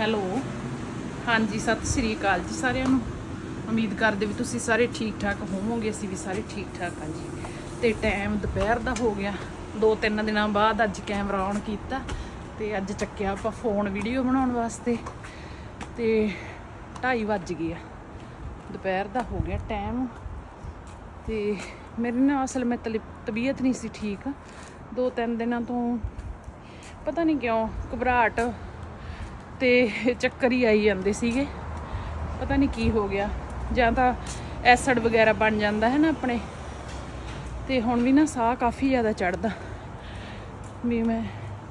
Hello. ਹਾਂਜੀ, ਸਤਿ ਸ੍ਰੀ ਅਕਾਲ ਜੀ ਸਾਰਿਆਂ ਨੂੰ। ਉਮੀਦ ਕਰਦੇ ਵੀ ਤੁਸੀਂ ਸਾਰੇ ਠੀਕ ਠਾਕ ਹੋਵੋਗੇ, ਅਸੀਂ ਵੀ ਸਾਰੇ ਠੀਕ ਠਾਕ ਹਾਂ ਜੀ। ਤੇ ਟਾਈਮ ਦੁਪਹਿਰ ਦਾ ਹੋ ਗਿਆ। ਦੋ ਤਿੰਨ ਦਿਨਾਂ ਬਾਅਦ ਅੱਜ ਕੈਮਰਾ ਔਨ ਕੀਤਾ ਤੇ ਅੱਜ ਚੱਕਿਆ ਆਪਾਂ ਫੋਨ ਵੀਡੀਓ ਬਣਾਉਣ ਵਾਸਤੇ। ਤੇ 2:30 ਵੱਜ ਗਏ ਆ। ਦੁਪਹਿਰ ਦਾ ਹੋ ਗਿਆ ਟਾਈਮ ਤੇ ਮੇਰੀ ਨਾ ਅਸਲ ਮੈਂ ਤਲੀ- ਤਬੀਅਤ ਨਹੀਂ ਸੀ ਠੀਕ। ਦੋ ਤਿੰਨ ਦਿਨਾਂ ਤੋਂ ਪਤਾ ਨਹੀਂ ਕਿਉਂ ਘਬਰਾਹਟ ਤੇ ਚੱਕਰ ਹੀ ਆਈ ਜਾਂਦੇ ਸੀਗੇ। ਪਤਾ ਨਹੀਂ ਕੀ ਹੋ ਗਿਆ। ਜਾਂ ਤਾਂ ਐਸਿਡ ਵਗੈਰਾ ਬਣ ਜਾਂਦਾ ਹੈ ਨਾ ਆਪਣੇ। ਤੇ ਹੁਣ ਵੀ ਨਾ ਸਾਹ ਕਾਫੀ ਜ਼ਿਆਦਾ ਚੜਦਾ ਵੀ ਮੈਂ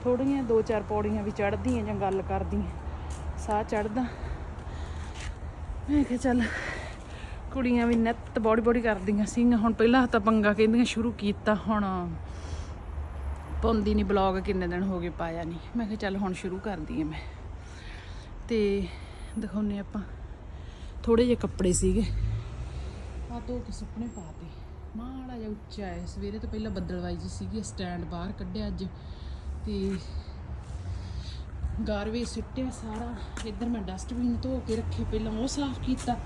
ਥੋੜੀਆਂ ਦੋ ਚਾਰ ਪੌੜੀਆਂ ਵੀ ਚੜਦੀ ਆ ਜਾਂ ਗੱਲ ਕਰਦੀ ਆ ਸਾਹ ਚੜਦਾ ਮੈਂ ਕਿਹਾ ਚੱਲ ਕੁੜੀਆਂ ਵੀ ਨਿੱਤ ਬੋੜੀ ਬੋੜੀ ਕਰਦੀਆਂ ਸੀਗੀਆਂ। ਹੁਣ ਪਹਿਲਾਂ ਤਾਂ ਪੰਗਾ ਕਹਿੰਦੀਆਂ ਸ਼ੁਰੂ ਕੀਤਾ, ਹੁਣ ਪਾਉਂਦੀ ਨਹੀਂ ਬਲੌਗ ਕਿੰਨੇ ਦਿਨ ਹੋ ਗਏ ਪਾਇਆ ਨਹੀਂ ਮੈਂ ਕਿਹਾ ਚੱਲ ਹੁਣ ਸ਼ੁਰੂ ਕਰਦੀ ਆ ਮੈਂ। ਤੇ ਦਿਖਾਉਨੇ ਆਪਾਂ। ਥੋੜੇ ਜਿਹੇ ਕੱਪੜੇ ਸੀਗੇ। ਆ ਧੋ ਕੇ ਸੁੱਕਣੇ ਪਾਤੇ। ਮਾੜਾ ਜਿਹਾ ਉੱਚਾ ਹੈ। ਸਵੇਰੇ ਤੋਂ ਪਹਿਲਾਂ ਬੱਦਲਵਾਈ ਜੀ ਸੀਗੀ, ਸਟੈਂਡ ਬਾਹਰ ਕੱਢਿਆ ਅੱਜ। ਤੇ ਗਾਰਵੇ ਸਿੱਟਿਆ ਸਾਰਾ। ਇੱਧਰ ਮੈਂ ਡਸਟਬਿਨ ਧੋ ਕੇ ਰੱਖੇ ਪਹਿਲਾਂ, ਉਹ ਸਾਫ਼ ਕੀਤਾ।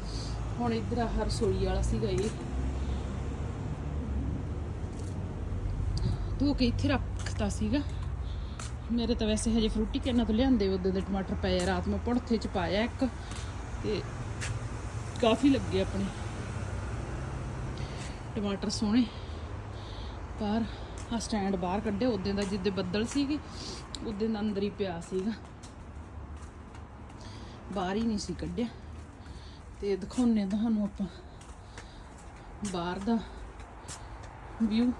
ਹੁਣ ਇੱਧਰ ਆਹ ਰਸੋਈ ਵਾਲਾ ਸੀਗਾ ਇਹ। ਧੋ ਕੇ ਇੱਥੇ ਰੱਖਤਾ ਸੀਗਾ। ਮੇਰੇ ਤਾਂ ਵੈਸੇ ਹਜੇ ਫਰੂਟੀ ਕਿੰਨਾ ਤੋਂ ਲਿਆਂਦੇ ਉਦੋਂ ਦੇ ਟਮਾਟਰ ਪਏ ਆ, ਰਾਤ ਮੈਂ ਪੁੜਥੇ ਚ ਪਾਇਆ ਇੱਕ, ਤੇ ਕਾਫੀ ਲੱਗੇ ਆਪਣੇ। ਟਮਾਟਰ ਸੋਹਣੇ। ਪਰ ਆ ਸਟੈਂਡ ਬਾਹਰ ਕੱਢਿਆ ਉਦੋਂ ਦਾ ਜਿੱਦੇ ਬੱਦਲ ਸੀਗੇ ਉਦੋਂ ਦਾ ਅੰਦਰ ਹੀ ਪਿਆ ਸੀਗਾ। ਬਾਹਰ ਹੀ ਨਹੀਂ ਸੀ ਕੱਢਿਆ। ਤੇ ਦਿਖਾਉਨੇ ਆ ਤੁਹਾਨੂੰ ਆਪਾਂ ਬਾਹਰ ਦਾ ਵਿਊ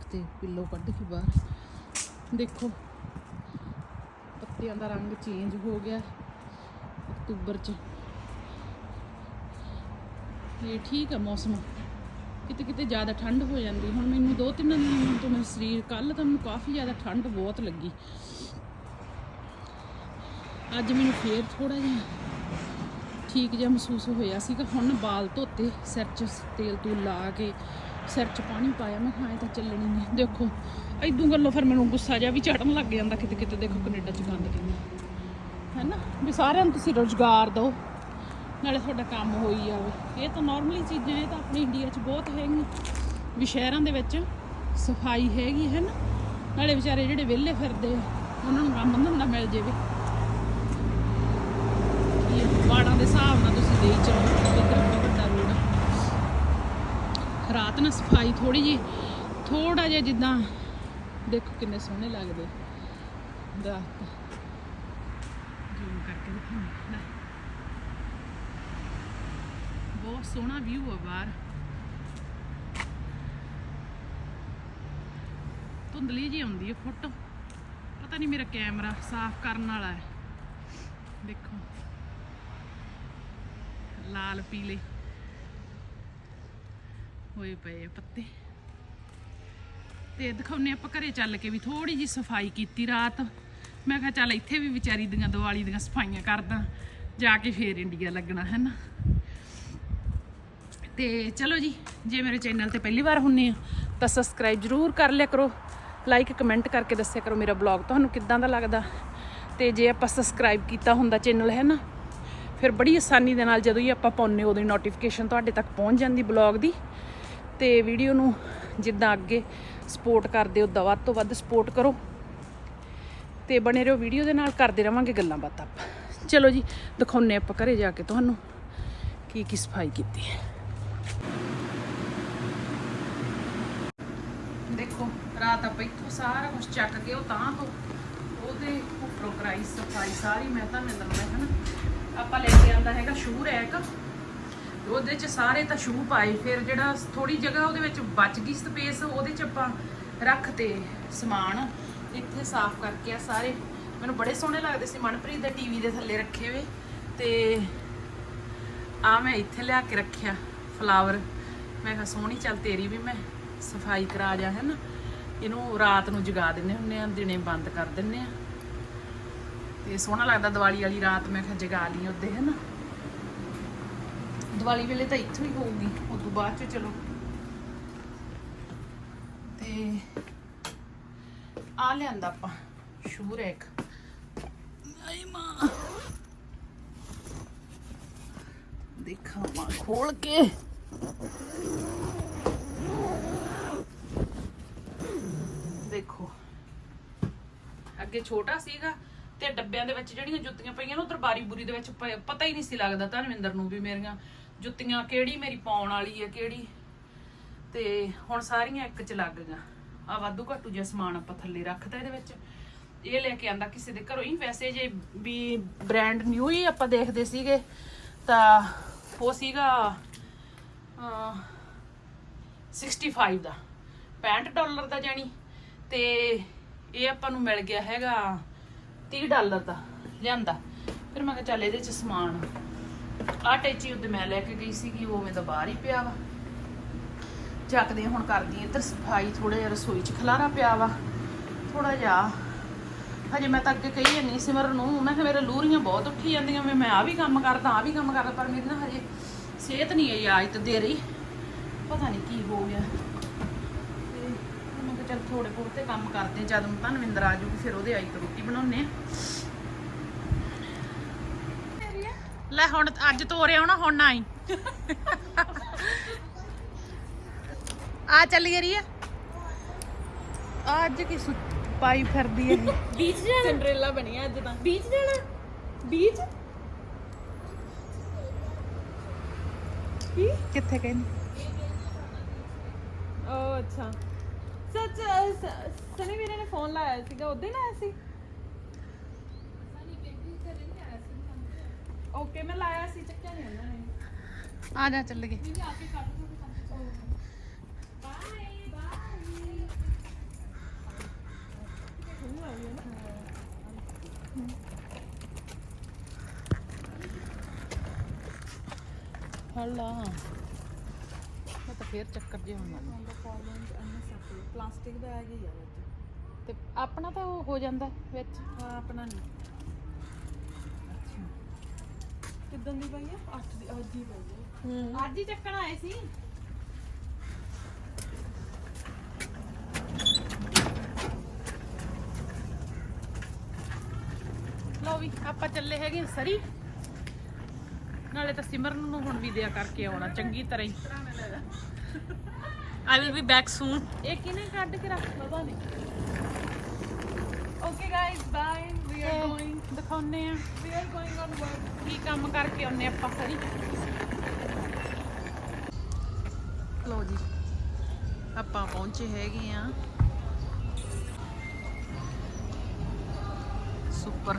ਹਾਂ ਪਿੱਲੋ ਕੱਢ ਕੇ ਬਾਹਰ। ਦੇਖੋ, ਪੱਤਿਆਂ ਦਾ ਰੰਗ ਚੇਂਜ ਹੋ ਗਿਆ ਅਕਤੂਬਰ ਚ। ਇਹ ਠੀਕ ਆ ਮੌਸਮ। ਕਿਤੇ ਕਿਤੇ ਜ਼ਿਆਦਾ ਠੰਡ ਹੋ ਜਾਂਦੀ। ਹੁਣ ਮੈਨੂੰ ਦੋ ਤਿੰਨ ਦਿਨ ਤੋਂ ਮੇਰਾ ਸਰੀਰ ਕੱਲ ਤਾਂ ਮੈਨੂੰ ਕਾਫੀ ਜ਼ਿਆਦਾ ਠੰਡ ਬਹੁਤ ਲੱਗੀ। ਅੱਜ ਮੈਨੂੰ ਫੇਰ ਥੋੜਾ ਜਿਹਾ ਠੀਕ ਜਿਹਾ ਮਹਿਸੂਸ ਹੋਇਆ ਸੀਗਾ। ਹੁਣ ਬਾਲ ਧੋਤੇ, ਸਿਰ 'ਚ ਤੇਲ ਤੂਲ ਲਾ ਕੇ ਸਿਰ 'ਚ ਪਾਣੀ ਪਾਇਆ, ਮੈਂ ਕਿਹਾ ਐਂ ਤਾਂ ਚੱਲਣੀ ਨਹੀਂ ਦੇਖੋ ਐਦੂ ਗੱਲੋਂ ਫਿਰ ਮੈਨੂੰ ਗੁੱਸਾ ਜਿਹਾ ਵੀ ਚੜਨ ਲੱਗ ਜਾਂਦਾ ਕਿਤੇ ਕਿਤੇ। ਦੇਖੋ, ਕੈਨੇਡਾ 'ਚ ਗੰਦ ਕਿੰਨਾ। ਹੈ ਨਾ ਵੀ ਸਾਰਿਆਂ ਨੂੰ ਤੁਸੀਂ ਰੋਜ਼ਗਾਰ ਦਿਓ, ਨਾਲੇ ਤੁਹਾਡਾ ਕੰਮ ਹੋਈ ਜਾਵੇ। ਇਹ ਤਾਂ ਨਾਰਮਲੀ ਚੀਜ਼ਾਂ, ਇਹ ਤਾਂ ਆਪਣੇ ਇੰਡੀਆ 'ਚ ਬਹੁਤ ਹੈਗੀਆਂ। ਵੀ ਸ਼ਹਿਰਾਂ ਦੇ ਵਿੱਚ ਸਫ਼ਾਈ ਹੈਗੀ ਹੈ ਨਾ ਨਾਲੇ ਵਿਚਾਰੇ ਜਿਹੜੇ ਵਿਹਲੇ ਫਿਰਦੇ ਆ, ਉਹਨਾਂ ਨੂੰ ਕੰਮ ਧੰਦਾ ਮਿਲ ਜਾਵੇ ਇਹ ਵਾੜਾਂ ਦੇ ਹਿਸਾਬ ਨਾਲ ਤੁਸੀਂ ਦੇਈ ਚਲੋ ਇੱਧਰ ਆਪਣਾ ਵੱਡਾ ਰੋਡ ਰਾਤ ਨਾਲ ਸਫ਼ਾਈ ਥੋੜੀ ਜੀ ਥੋੜਾ ਜਿਹਾ ਜਿੱਦਾਂ, ਦੇਖੋ ਕਿੰਨੇ ਸੋਹਣੇ ਲੱਗਦੇ। ਦਰਖਤ ਜ਼ੂਮ ਕਰਕੇ ਦਿਖਾਉਂਦਾ ਬਹੁਤ ਸੋਹਣਾ ਵਿਊ ਆ ਬਾਹਰ। ਧੁੰਦਲੀ ਜੀ ਆਉਂਦੀ ਹੈ ਫੋਟੋ। ਪਤਾ ਨਹੀਂ ਮੇਰਾ ਕੈਮਰਾ ਸਾਫ਼ ਕਰਨ ਵਾਲਾ ਹੈ। ਦੇਖੋ। ਲਾਲ, ਪੀਲੇ। ਹੋਏ ਪਏ ਆ ਪੱਤੇ। ਤੇ ਦਿਖਾਉਨੇ ਆਪਾਂ ਘਰੇ ਚੱਲ ਕੇ ਵੀ ਥੋੜੀ ਜੀ ਸਫ਼ਾਈ ਕੀਤੀ ਰਾਤ। ਮੈਂ ਕਿਹਾ ਚੱਲ ਇੱਥੇ ਵੀ ਵਿਚਾਰੀ ਦੀਆਂ ਦੀਵਾਲੀ ਦੀਆਂ ਸਫਾਈਆਂ ਕਰਦਾ, ਜਾ ਕੇ ਫੇਰ ਇੰਡੀਆ ਲੱਗਣਾ ਹੈ ਨਾ ਤੇ ਚਲੋ ਜੀ, ਜੇ ਮੇਰੇ ਚੈਨਲ ਤੇ ਪਹਿਲੀ ਵਾਰ ਹੁੰਨੇ ਆ, ਤਾਂ ਸਬਸਕ੍ਰਾਈਬ ਜਰੂਰ ਕਰ ਲਿਆ ਕਰੋ। ਲਾਈਕ, ਕਮੈਂਟ ਕਰਕੇ ਦੱਸਿਆ ਕਰੋ ਮੇਰਾ ਬਲੌਗ ਤੁਹਾਨੂੰ ਕਿੱਦਾਂ ਦਾ ਲੱਗਦਾ। ਤੇ ਜੇ ਆਪਾਂ ਸਬਸਕ੍ਰਾਈਬ ਕੀਤਾ ਹੁੰਦਾ ਚੈਨਲ ਹੈ ਨਾ ਫਿਰ ਬੜੀ ਆਸਾਨੀ ਦੇ ਨਾਲ ਜਦੋਂ ਹੀ ਆਪਾਂ ਪਾਉਂਦੇ ਉਦੋਂ ਹੀ ਨੋਟੀਫਿਕੇਸ਼ਨ ਤੁਹਾਡੇ ਤੱਕ ਪਹੁੰਚ ਜਾਂਦੀ ਬਲੌਗ ਦੀ। ਤੇ ਵੀਡੀਓ ਨੂੰ ਜਿੱਦਾਂ ਅੱਗੇ ਸਪੋਰਟ ਕਰਦੇ ਹੋ ਤਾਂ ਵੱਧ ਤੋਂ ਵੱਧ ਸਪੋਰਟ ਕਰੋ। ਤੇ ਬਣੇ ਰਹੋ ਵੀਡੀਓ ਦੇ ਨਾਲ, ਕਰਦੇ ਰਵਾਂਗੇ ਗੱਲਾਂ ਬਾਤਾਂ ਆਪਾਂ। ਚਲੋ ਜੀ ਦਿਖਾਉਨੇ ਆਪਾਂ ਘਰੇ ਜਾ ਕੇ ਤੁਹਾਨੂੰ ਕੀ ਕੀ ਸਫ਼ਾਈ ਕੀਤੀ ਹੈ। ਦੇਖੋ, ਰਾਤ ਆਪਾਂ ਇੱਥੋਂ ਸਾਰਾ ਕੁਝ ਚੱਕ ਕੇ ਉਹ ਤਾਂ ਤੋਂ ਉਹਦੇ ਉੱਪਰੋਂ ਕਰਾਈ ਸਫ਼ਾਈ ਸਾਰੀ, ਮੈਂ ਤਾਂ ਮੈਂ ਦੰਦਾ ਹਨਾ। ਆਪਾਂ ਲੈ ਕੇ ਆਂਦਾ ਹੈਗਾ ਸ਼ੂ ਰੈਕ ਉਹਦੇ ਚ ਸਾਰੇ ਤਾਂ ਸ਼ੂ ਪਾਏ, ਫਿਰ ਜਿਹੜਾ ਥੋੜੀ ਜਗ੍ਹਾ ਉਹਦੇ ਵਿੱਚ ਬਚ ਗਈ ਸਪੇਸ ਉਹਦੇ ਚ ਆਪਾਂ ਰੱਖ ਤੇ ਸਮਾਨ ਇੱਥੇ ਸਾਫ਼ ਕਰਕੇ ਆ ਸਾਰੇ। ਮੈਨੂੰ ਬੜੇ ਸੋਹਣੇ ਲੱਗਦੇ ਸੀ ਮਨਪ੍ਰੀਤ ਦੇ ਟੀਵੀ ਦੇ ਥੱਲੇ ਰੱਖੇ ਹੋਏ ਤੇ ਆ ਮੈਂ ਇੱਥੇ ਲਿਆ ਕੇ ਰੱਖਿਆ ਫਲਾਵਰ ਮੈਂ ਕਿਹਾ ਸੋਹਣੀ, ਚੱਲ ਤੇਰੀ ਵੀ ਮੈਂ ਸਫ਼ਾਈ ਕਰਾ ਜਾ ਹੈ ਨਾ ਇਹਨੂੰ ਰਾਤ ਨੂੰ ਜਗਾ ਦਿੰਨੇ ਹੁੰਨੇ ਆ, ਦਿਨੇ ਬੰਦ ਕਰ ਦਿੰਨੇ ਆ। ਤੇ ਸੋਹਣਾ ਲੱਗਦਾ ਦੀਵਾਲੀ ਵਾਲੀ ਰਾਤ, ਮੈਂ ਕਿਹਾ ਜਗਾ ਲਈ ਉਹਦੇ ਹੈ ਨਾ ਦੀਵਾਲੀ ਵੇਲੇ ਤਾਂ ਇੱਥੋਂ ਹੀ ਹੋਊਗੀ ਉਦੋਂ ਬਾਅਦ ਚ ਚਲੋ। ਤੇ ਆ ਲਿਆਂਦਾ ਆਪਾਂ ਸ਼ੂ ਰੈਕ ਆਈ ਮਾਂ। ਦੇਖਾਂ ਮਾਂ ਖੋਲ ਕੇ। ਦੇਖੋ। ਅੱਗੇ ਛੋਟਾ ਸੀਗਾ ਤੇ ਡੱਬਿਆਂ ਦੇ ਵਿੱਚ ਜਿਹੜੀਆਂ ਜੁੱਤੀਆਂ ਪਈਆਂ ਨੇ ਉਧਰ ਬਾਰੀ ਬੁਰੀ ਦੇ ਵਿੱਚ ਪਤਾ ਹੀ ਨਹੀਂ ਸੀ ਲੱਗਦਾ ਧਨਵਿੰਦਰ ਨੂੰ ਵੀ ਮੇਰੀਆਂ। ਜੁੱਤੀਆਂ ਕਿਹੜੀ ਮੇਰੀ ਪਾਉਣ ਵਾਲੀ ਹੈ ਕਿਹੜੀ? ਤੇ ਹੁਣ ਸਾਰੀਆਂ ਇੱਕ ਚ ਲੱਗ ਗਈਆਂ। ਆ ਵਾਧੂ ਘਾਟੂ ਜਿਹਾ ਸਮਾਨ ਆਪਾਂ ਥੱਲੇ ਰੱਖਤਾ ਇਹਦੇ ਵਿੱਚ। ਇਹ ਲੈ ਕੇ ਆਂਦਾ ਕਿਸੇ ਦੇ ਘਰੋਂ ਹੀ। ਵੈਸੇ ਜੇ ਵੀ ਬ੍ਰਾਂਡ ਨਿਊ ਹੀ ਆਪਾਂ ਦੇਖਦੇ ਸੀਗੇ, ਤਾਂ ਉਹ ਸੀਗਾ, ਅਹ 65 ਦਾ। 65 ਡਾਲਰ ਦਾ ਜਾਨੀ ਤੇ ਇਹ ਆਪਾਂ ਨੂੰ ਮਿਲ ਗਿਆ ਹੈਗਾ 30 ਡਾਲਰ ਦਾ ਲਿਆਂਦਾ। ਫਿਰ ਮੈਂ ਕਿਹਾ ਚੱਲ ਇਹਦੇ ਚ ਸਮਾਨ ਆਹ ਟੈਚੀ ਉੱਤੇ ਮੈਂ ਲੈ ਕੇ ਗਈ ਸੀਗੀ, ਉਹ ਉਵੇਂ ਤਾਂ ਬਾਹਰ ਹੀ ਪਿਆ ਵਾ। ਚੱਕਦੇ ਹੁਣ ਕਰਦੀ ਇੱਧਰ ਸਫ਼ਾਈ ਥੋੜਾ ਜਿਹਾ ਰਸੋਈ ਚ ਖਲਾਰਾ ਪਿਆ ਵਾ। ਥੋੜਾ ਜਿਹਾ। ਹਜੇ ਮੈਂ ਤਾਂ ਅੱਗੇ ਕਹੀ ਨਹੀਂ ਸਿਮਰ ਨੂੰ, ਮੈਂ ਕਿਹਾ ਮੇਰੇ ਲੂਰੀਆਂ ਬਹੁਤ ਉੱਠੀ ਜਾਂਦੀਆਂ ਵੀ, ਮੈਂ ਆ ਵੀ ਕੰਮ ਕਰਦਾ ਆ ਵੀ ਕੰਮ ਕਰਦਾ, ਪਰ ਮੇਰੀ ਨਾ ਹਜੇ ਸਿਹਤ ਨਹੀਂ ਹੈ ਆਜ ਦੇ ਰਹੀ। ਪਤਾ ਨਹੀਂ ਕੀ ਹੋ ਗਿਆ। ਤੇ ਮੈਂ ਕਿਹਾ ਚੱਲ ਥੋੜੇ ਬਹੁਤੇ ਕੰਮ ਕਰਦੇ ਜਦ ਨੂੰ ਧਨਵਿੰਦਰ ਆ ਜੂਗੀ ਫਿਰ ਉਹਦੇ ਆਈ ਤੋਂ ਰੋਟੀ ਬਣਾਉਣੇ ਆ ਲੈ ਹੁਣ ਅੱਜ ਤੋਰਿਆ ਹੋਣਾ ਹੁਣ ਨਾ ਆਈ। ਆ ਚੱਲੀ ਗਈ ਆ ਅੱਜ ਕੀ ਸੁ ਪਾਈ ਫਿਰਦੀ ਹੈ ਬੀਚ ਜਾਣਾ? ਸਿੰਡਰੇਲਾ ਬਣੀ ਅੱਜ ਤਾਂ। ਬੀਚ ਜਾਣਾ? ਬੀਚ ਕੀ? ਕਿੱਥੇ ਕਹਿੰਦੀ? ਓ ਅੱਛਾ। ਸੱਚ ਅ, ਸ- ਸਨੀ ਵੀਰੇ ਨੇ ਫੋਨ ਲਾਇਆ ਸੀਗਾ ਉਦੋਂ ਹੀ ਲਾਇਆ ਸੀ? ਓਕੇ ਮੈਂ ਲਾਇਆ ਸੀ ਚੱਕਿਆ ਨਹੀਂ ਉਹਨਾਂ ਨੇ। ਆ ਜਾ ਚੱਲ ਗਏ। ਹੱਲਾ। ਮੈਂ ਤਾਂ ਫੇਰ ਚੱਕਰ ਜਿਹਾ ਹੁੰਦਾ। ਪਲਾਸਟਿਕ ਹੀ ਆ ਵਿੱਚ। ਤੇ ਆਪਣਾ ਤਾਂ ਉਹ ਹੋ ਜਾਂਦਾ ਵਿੱਚ। ਹਾਂ ਆਪਣਾ ਨਹੀਂ ਕਿਦਾਂ ਦੀ ਪਈ ਆ? 8 ਦੀ ਅੱਜ ਹੀ ਪਈ ਆ। ਅੱਜ ਹੀ ਚੱਕਣ ਆਏ ਸੀ। ਲਓ ਵੀ ਆਪਾਂ ਚੱਲੇ ਹੈਗੇ ਸਰੀ। ਨਾਲੇ ਤਾਂ ਸਿਮਰਨ ਨੂੰ ਹੁਣ ਵੀ ਦਿਆ ਕਰਕੇ ਆਉਣਾ ਚੰਗੀ ਤਰ੍ਹਾਂ ਹੀ। I will be back soon ਇਹ ਕਿਨੇ ਕੱਢ ਕੇ ਰੱਖ ਪਤਾ ਨਹੀਂ okay guys bye we are going ਦਿਖਾਉਨੇ ਆ we are going on work ਕੀ ਕੰਮ ਕਰਕੇ ਆਉਨੇ ਆਪਾਂ ਸਰੀ? ਲਓ ਜੀ ਆਪਾਂ ਪਹੁੰਚੇ ਹੈਗੇ ਆ ਸੁਪਰ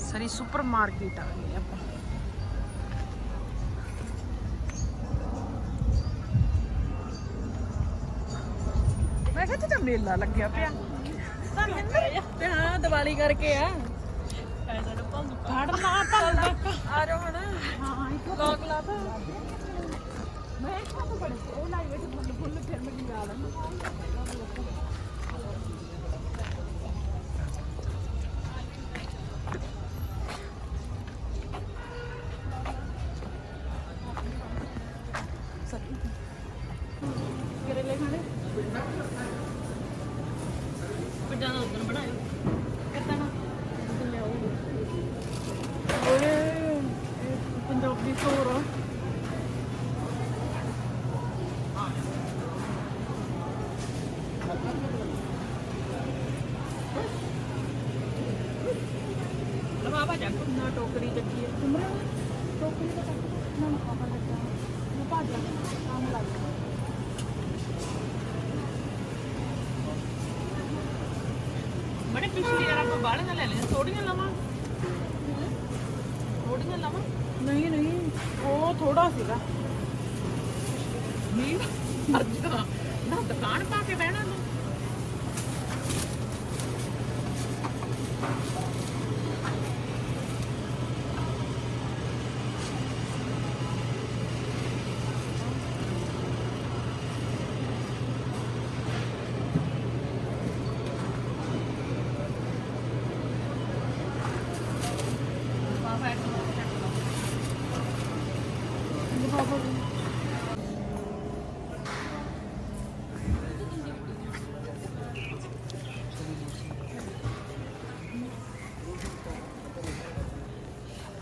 ਸਰੀ ਸੁਪਰ ਮਾਰਕੀਟ ਆ ਗਏ ਆਪਾਂ। ਮੈਂ ਕਿਹਾ ਤੇ ਤਾਂ ਮੇਲਾ ਲੱਗਿਆ ਪਿਆ। ਤੇ ਹਾਂ ਦੀਵਾਲੀ ਕਰਕੇ ਆ। ਫੜਨਾ ਪੱਲਾ ਆ ਜਾਓ ਹੁਣ। ਹਾਂ ਇੱਥੋਂ ਲੋਕ ਲਾ ਤਾ। ਮੈਂ ਕਿਹਾ ਤਾਂ ਬੜੇ ਉਹ ਲਾਈ ਵਿੱਚ ਫੁੱਲ ਫੁੱਲ ਫਿਰ ਮੈਂ ਗਾ ਲਾਂ ਨਹੀਂ ਅੱਛਾ। ਨਾ ਦੁਕਾਨ ਪਾ ਕੇ ਬਹਿਣਾ ਨੂੰ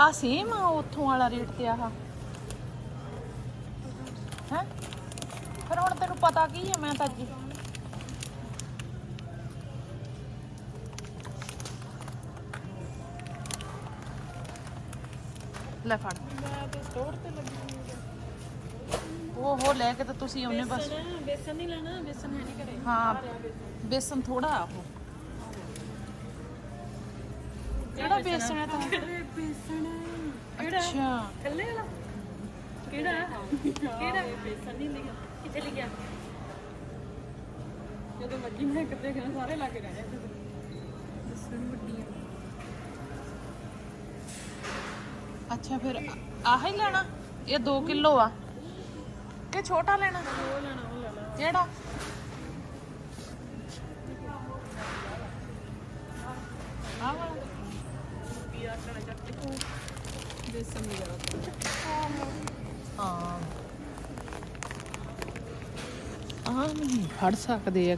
ਆ ਸੇਮ ਆ ਉੱਥੋਂ ਵਾਲਾ ਰੇਟ ਤੇ ਆਹ। ਹੈ? ਫਿਰ ਹੁਣ ਤੈਨੂੰ ਪਤਾ ਕੀ ਹੈ ਮੈਂ ਤਾਂ ਅੱਜ ਲੈ ਫੜ। ਮੈਂ ਤੇ ਸਟੋਰ ਤੇ ਲੱਗੀ ਉਹ ਹੋ ਲੈ ਕੇ ਤਾਂ ਤੁਸੀਂ ਆਉਨੇ ਬਸ। ਬੇਸਨ ਨਹੀਂ ਲੈਣਾ ਬੇਸਨ ਹੈ ਨਹੀਂ ਘਰੇ ਹਾਂ ਬੇਸਨ ਥੋੜਾ ਉਹ। ਕਿਹੜਾ ਬੇਸਨ ਹੈ ਤਾਂ ਅੱਛਾ। ਥੱਲੇ ਵਾਲਾ? ਕਿਹੜਾ? ਕਿਹੜਾ? ਬੇਸਨ ਨਹੀਂ ਲਿਖਿਆ ਕਿੱਥੇ ਲਿਖਿਆ? ਜਦੋਂ ਮੱਜੀ ਮੈਂ ਕਿਤੇ ਗਏ ਸਾਰੇ ਲੱਗ ਰਹੇ ਬੇਸਨ ਵੱਡੀ ਅੱਛਾ ਫਿਰ ਆਹ ਹੀ ਲੈਣਾ? ਇਹ 2 ਕਿਲੋ ਆ। ਕਿ ਛੋਟਾ ਲੈਣਾ? ਉਹ ਲੈਣਾ ਉਹ ਲੈਣਾ ਕਿਹੜਾ ਆਹ ਵਾਲਾ ਕੀ ਆਟਾ ਚੱਟ ਬੇਸਨ ਨਹੀਂ ਜ਼ਿਆਦਾ ਹਾਂ ਆਹ ਨਹੀਂ ਫੜ ਸਕਦੇ ਆ।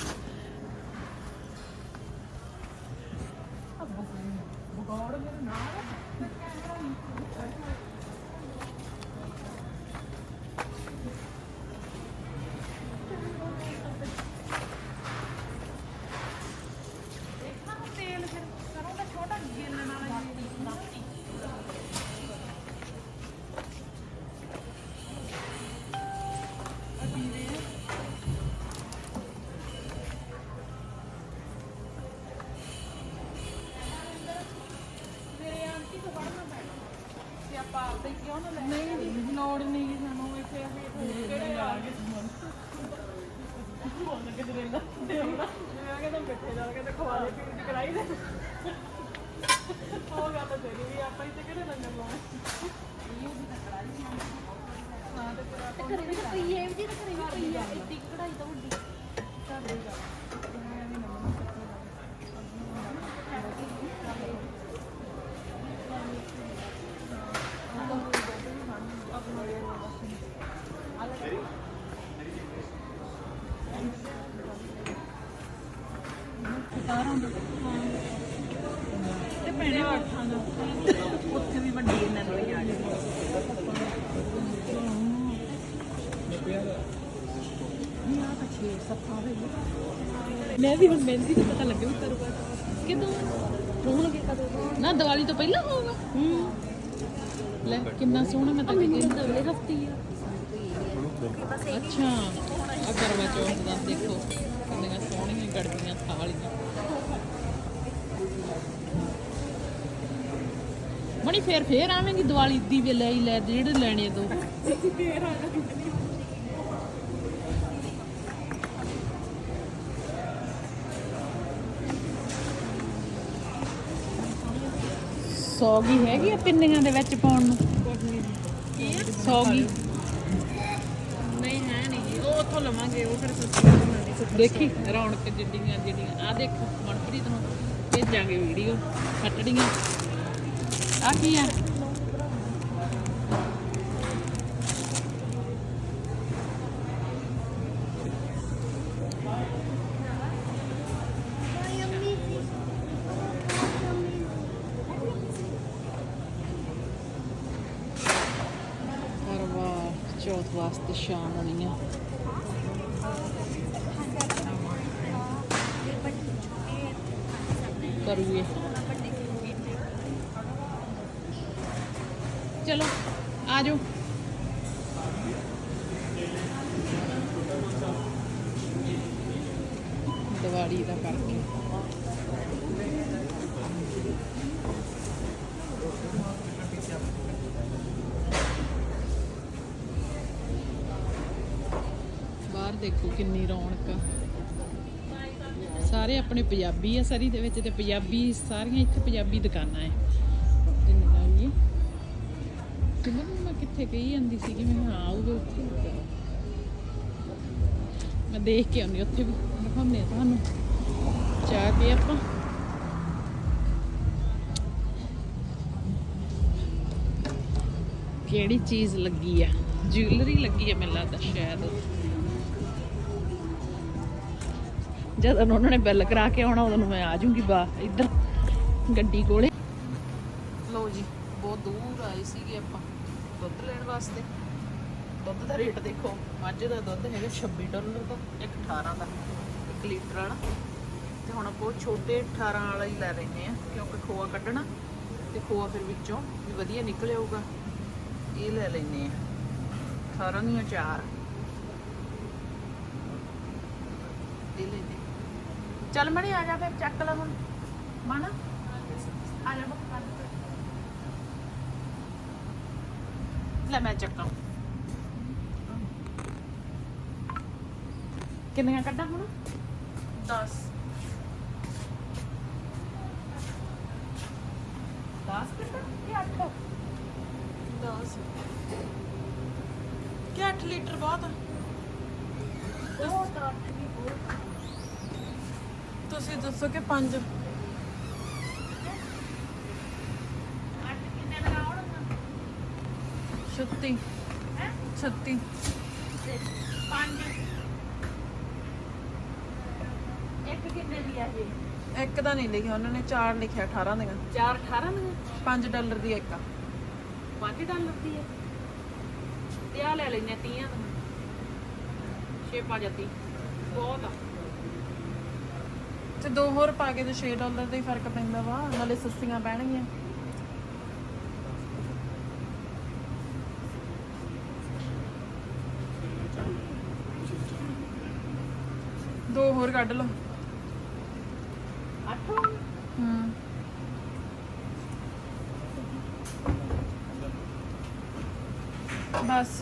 ਤੇ ਭੈਣੇ ਉੱਥੇ ਵੀ ਵੱਡੀ ਇਹਨਾਂ ਨੂੰ ਹੀ ਆ ਗਈ। ਮੈਂ ਵੀ ਹੁਣ ਮਹਿੰਦੀ ਦਾ ਪਤਾ ਲੱਗਿਆ ਕਰੂਗਾ। ਕਿਦੋਂ? ਹੋਣਗੇ ਕਦੋਂ? ਨਾ ਦੀਵਾਲੀ ਤੋਂ ਪਹਿਲਾਂ ਹੋਊਗਾ। ਹੂੰ। ਲੈ ਕਿੰਨਾ ਸੋਹਣਾ ਮੈਂ ਤਾਂ ਕਹਿੰਦੀ ਅਗਲੇ ਹਫ਼ਤੇ ਹੀ ਆ। ਅੱਛਾ। ਆ ਕਰਵਾ ਚੌਥ ਦਾ ਦੇਖੋ। ਕਿੰਨੀਆਂ ਸੋਹਣੀਆਂ ਗੜਬੀਆਂ ਥਾਲੀਆਂ। ਮਣੀ ਫੇਰ ਫੇਰ ਆਵੇਂਗੀ ਦੀਵਾਲੀ ਦੀ ਵੇ ਲੈ ਹੀ ਲੈ ਜਿਹੜੇ ਲੈਣੇ ਦੋ ਫੇਰ ਆ ਜਾਣਗੇ ਸੌਗੀ ਹੈਗੀ ਆ ਪਿੰਨੀਆਂ ਦੇ ਵਿੱਚ ਪਾਉਣ ਨੂੰ? ਸੌਗੀ? ਨਹੀਂ ਹੈ ਨਹੀਂ ਉਹ ਉੱਥੋਂ ਲਵਾਂਗੇ ਉਹ ਫਿਰ ਸਸਤੀ ਦੇਖੀ? ਰੌਣਕ ਜਿੱਡੀਆਂ ਜਿਹੜੀਆਂ ਆ ਦੇਖ ਮਨਪ੍ਰੀਤ ਨੂੰ ਭੇਜਾਂਗੇ ਵੀਡੀਓ ਕੱਟੜੀਆਂ ਆ ਕੀ ਆ ਕਰਵਾ ਚੌਥ ਵਾਸਤੇ ਸ਼ਾਮ ਹੋਣੀ ਆ ਕਰੂਏ ਚਲੋ ਆ ਜਾਓ ਦੀਵਾਲੀ ਦਾ ਕਰਕੇ। ਬਾਹਰ ਦੇਖੋ ਕਿੰਨੀ ਰੌਣਕ ਆ। ਸਾਰੇ ਆਪਣੇ ਪੰਜਾਬੀ ਆ, ਸਰੀ ਦੇ ਵਿੱਚ ਤੇ ਪੰਜਾਬੀ, ਸਾਰੀਆਂ ਇੱਥੇ ਪੰਜਾਬੀ ਦੁਕਾਨਾਂ ਐ। ਜਿੰਨੀਆਂ ਵੀ ਕਿੰਨਾ ਮੈਂ ਕਿੱਥੇ ਗਈ ਜਾਂਦੀ ਸੀਗੀ, ਮੈਂ ਹਾਂ ਆਊਗਾ ਉੱਥੇ। ਮੈਂ ਦੇਖ ਕੇ ਆਉਂਦੀ ਉੱਥੇ ਵੀ ਦਿਖਾਉਂਦੇ ਤੁਹਾਨੂੰ। ਚਾਹ ਆਪਾਂ ਕਿਹੜੀ ਚੀਜ਼ ਲੱਗੀ ਆ? ਜੁਐਲਰੀ ਲੱਗੀ ਆ ਮੈਨੂੰ ਲੱਗਦਾ ਸ਼ਾਇਦ। ਜਦੋਂ ਉਹਨਾਂ ਨੇ ਬਿੱਲ ਕਰਾ ਕੇ ਆਉਣਾ, ਉਦੋਂ ਮੈਂ ਆ ਜਾਊਂਗੀ ਬਾ ਇੱਧਰ, ਗੱਡੀ ਕੋਲੇ। ਲਓ ਜੀ, ਬਹੁਤ ਦੂਰ ਆਏ ਸੀਗੇ ਆਪਾਂ ਦੁੱਧ ਲੈਣ ਵਾਸਤੇ। ਦੁੱਧ ਦਾ ਰੇਟ ਦੇਖੋ ਮੱਝ ਦਾ ਦੁੱਧ ਹੈਗਾ 26 ਡਾਲਰ ਦਾ ਇੱਕ 18 ਦਾ 1 ਲੀਟਰ ਵਾਲਾ। ਤੇ ਹੁਣ ਆਪਾਂ ਛੋਟੇ 18 ਵਾਲਾ ਹੀ ਲੈ ਲੈਨੇ ਆ ਕਿਉਂਕਿ ਖੋਆ ਕੱਢਣਾ ਤੇ ਖੋਆ ਫਿਰ ਵਿੱਚੋਂ ਵੀ ਵਧੀਆ ਨਿਕਲ ਆਊਗਾ। ਇਹ ਲੈ ਲੈਨੇ ਆ 18 ਦੀਆਂ ਚਾਰ। ਇਹ ਲੈ ਲੈ ਚੱਲ ਮਣੀ ਆ ਜਾ ਫਿਰ, ਚੱਕ ਲੈ ਹੁਣ। ਮਨ, ਆ ਜਾ ਬੱਕਾ ਲੈ ਮੈਂ ਚੱਕਾਂ। ਕਿੰਨੀਆਂ ਕੱਢਾਂ ਹੁਣ? 10 10 ਕੱਢਾਂ ਕਿ 8 10 ਕਿ 8 ਲੀਟਰ ਬਹੁਤ ਆ ਤੁਸੀਂ ਦੱਸੋ ਕਿ 5 ਛੱਤੀ ਛੱਤੀ ਇੱਕ ਕਿੰਨੇ ਦੀ ਆ ਇਹ ਇੱਕ ਦਾ ਨਹੀਂ ਲਿਖਿਆ ਉਹਨਾਂ ਨੇ 4 ਲਿਖਿਆ 18 ਦੀਆਂ। 4 18 ਦੀਆਂ? 5 ਡਾਲਰ ਦੀ ਇੱਕ ਆ। 5 ਡਾਲਰ ਦੀ ਹੈ ਤੇ ਆ ਲੈ ਲੈਨੇ 30 ਦਾ 6 ਪਾ ਜਾਂਦੀ ਬਹੁਤ ਆ। ਤੇ ਦੋ ਹੋਰ ਪਾ ਕੇ ਤੇ 6 ਡਾਲਰ ਦਾ ਹੀ ਫ਼ਰਕ ਪੈਂਦਾ ਵਾ ਨਾਲੇ ਸਸਤੀਆਂ ਪੈਣਗੀਆਂ। ਦੋ ਹੋਰ ਕੱਢ ਲਓ 8 ਹੂੰ ਬਸ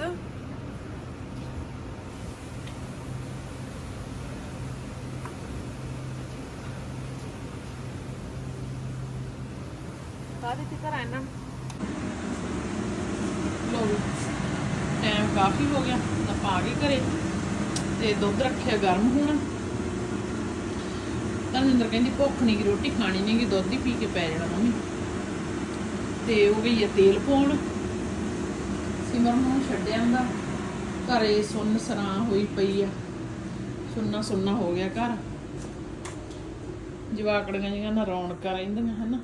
ਕਾਹਦੇ ਤੇ ਘਰ ਆਣਾ ਲੋ ਟਾਈਮ ਕਾਫੀ ਹੋ ਗਿਆ ਤਾਂ ਪਾ ਕੇ ਘਰੇ ਤੇ ਦੁੱਧ ਰੱਖਿਆ ਗਰਮ ਹੋਣਾ। ਤਨਿੰਦਰ ਕਹਿੰਦੀ ਭੁੱਖ ਨਹੀਂ ਕਿ ਰੋਟੀ ਖਾਣੀ ਨਹੀਂ ਗੀ ਦੁੱਧ ਹੀ ਪੀ ਕੇ ਪੈ ਜਾਣਾ ਮੰਮੀ। ਤੇ ਉਹ ਗਈ ਆ ਤੇਲ ਪਾਉਣ। ਸਿਮਰਨ ਨੂੰ ਛੱਡਿਆ ਹੁੰਦਾ। ਘਰੇ ਸੁੰਨ ਸਰਾਂ ਹੋਈ ਪਈ ਆ। ਸੁੰਨਾ ਸੁੰਨਾ ਹੋ ਗਿਆ ਘਰ। ਜਵਾਕੜੀਆਂ ਜਿਹੀਆਂ ਨਾ ਰੌਣਕਾਂ ਰਹਿੰਦੀਆਂ, ਹਨਾ।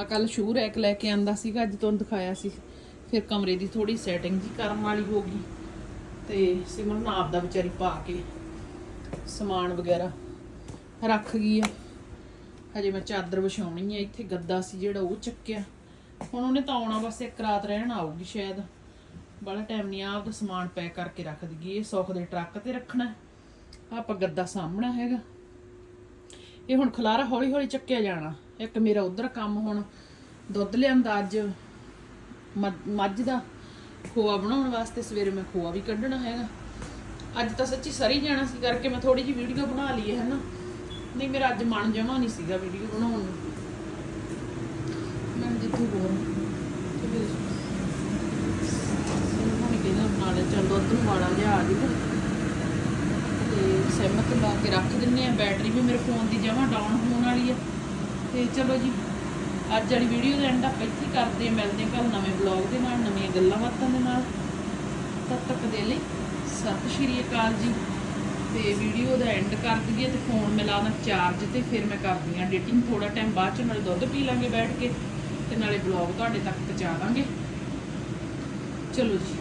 ਆ ਕੱਲ ਸ਼ੂ ਰੈਕ ਲੈ ਕੇ ਆਂਦਾ ਸੀਗਾ, ਅੱਜ ਤੁਹਾਨੂੰ ਦਿਖਾਇਆ ਸੀ। ਫਿਰ ਕਮਰੇ ਦੀ ਥੋੜੀ ਸੈਟਿੰਗ ਜੀ ਕਰਨ ਵਾਲੀ ਹੋ ਗਈ। ਤੇ ਸਿਮਰਨ ਆਪ ਦਾ ਵਿਚਾਰੀ ਪਾ ਕੇ ਸਮਾਨ ਵਗੈਰਾ ਰੱਖ ਗਈ ਆ। ਹਜੇ ਮੈਂ ਚਾਦਰ ਵਿਛਾਉਣੀ ਆ, ਇੱਥੇ ਗੱਦਾ ਸੀ ਜਿਹੜਾ ਉਹ ਚੱਕਿਆ। ਹੁਣ ਉਹਨੇ ਤਾਂ ਆਉਣਾ ਬਸ ਇੱਕ ਰਾਤ ਰਹਿਣ ਆਊਗੀ ਸ਼ਾਇਦ। ਬੜਾ ਟਾਈਮ ਨਹੀਂ ਆ ਆਪਦਾ ਸਮਾਨ ਪੈਕ ਕਰਕੇ ਰੱਖ ਦਈਏ ਇਹ ਸੁੱਖ ਦੇ ਟਰੱਕ ਤੇ ਰੱਖਣਾ ਆਪਾਂ ਗੱਦਾ ਸਾਹਮਣਾ ਹੈਗਾ। ਇਹ ਹੁਣ ਖਲਾਰਾ ਹੌਲੀ ਹੌਲੀ ਚੱਕਿਆ ਜਾਣਾ। ਇੱਕ ਮੇਰਾ ਉਧਰ ਕੰਮ ਹੁਣ ਦੁੱਧ ਲਿਆਂਦਾ ਅੱਜ। ਮੱਝ- ਮੱਝ ਦਾ ਖੋਆ ਬਣਾਉਣ ਵਾਸਤੇ ਸਵੇਰੇ ਮੈਂ ਖੋਆ ਵੀ ਕੱਢਣਾ ਹੈਗਾ। ਅੱਜ ਤਾਂ ਸੱਚੀ ਸਰੀ ਜਾਣਾ ਸੀ ਕਰਕੇ ਮੈਂ ਥੋੜੀ ਜਿਹੀ ਵੀਡੀਓ ਬਣਾ ਲਈ ਹੈ ਨਾ। ਨਹੀਂ, ਮੇਰਾ ਅੱਜ ਮਨ ਜਮਾ ਨਹੀਂ ਸੀਗਾ ਵੀਡੀਓ ਬਣਾਉਣ ਨੂੰ। ਤੇ ਲਾ ਕੇ ਰੱਖ ਦਿੰਨੇ ਆ ਬੈਟਰੀ ਵੀ ਮੇਰੇ ਫੋਨ ਦੀ ਜਮਾ ਡਾਊਨ ਹੋਣ ਵਾਲੀ ਆ ਤੇ ਚਲੋ ਜੀ ਅੱਜ ਵਾਲੀ ਵੀਡੀਓ ਦਾ ਐਂਡ ਆਪਾਂ ਇੱਥੇ ਕਰਦੇ ਆ ਮਿਲਦੇ ਹਾਂ ਕੱਲ ਨਵੇਂ ਬਲੌਗ ਦੇ ਨਾਲ ਨਵੀਆਂ ਗੱਲਾਂ ਬਾਤਾਂ ਦੇ ਨਾਲ ਤਦ ਤੱਕ ਦੇ ਲਈ ਸਤਿ ਸ਼੍ਰੀ ਅਕਾਲ ਜੀ ਤੇ ਵੀਡੀਓ ਦਾ ਐਂਡ ਕਰ ਦਈਏ ਤੇ ਫੋਨ ਮਿਲਾਉਣਾ ਚਾਰਜ ਤੇ ਫਿਰ ਮੈਂ ਕਰਦੀ ਆ ਐਡੀਟਿੰਗ ਥੋੜਾ ਟਾਈਮ ਬਾਅਦ ਚ ਨਾਲੇ ਦੁੱਧ ਪੀ ਲਾਂਗੇ ਬੈਠ ਕੇ। ਤੇ ਨਾਲੇ ਬਲੌਗ ਤੁਹਾਡੇ ਤੱਕ ਪਹੁੰਚਾ ਦਾਂਗੇ। ਚਲੋ ਜੀ।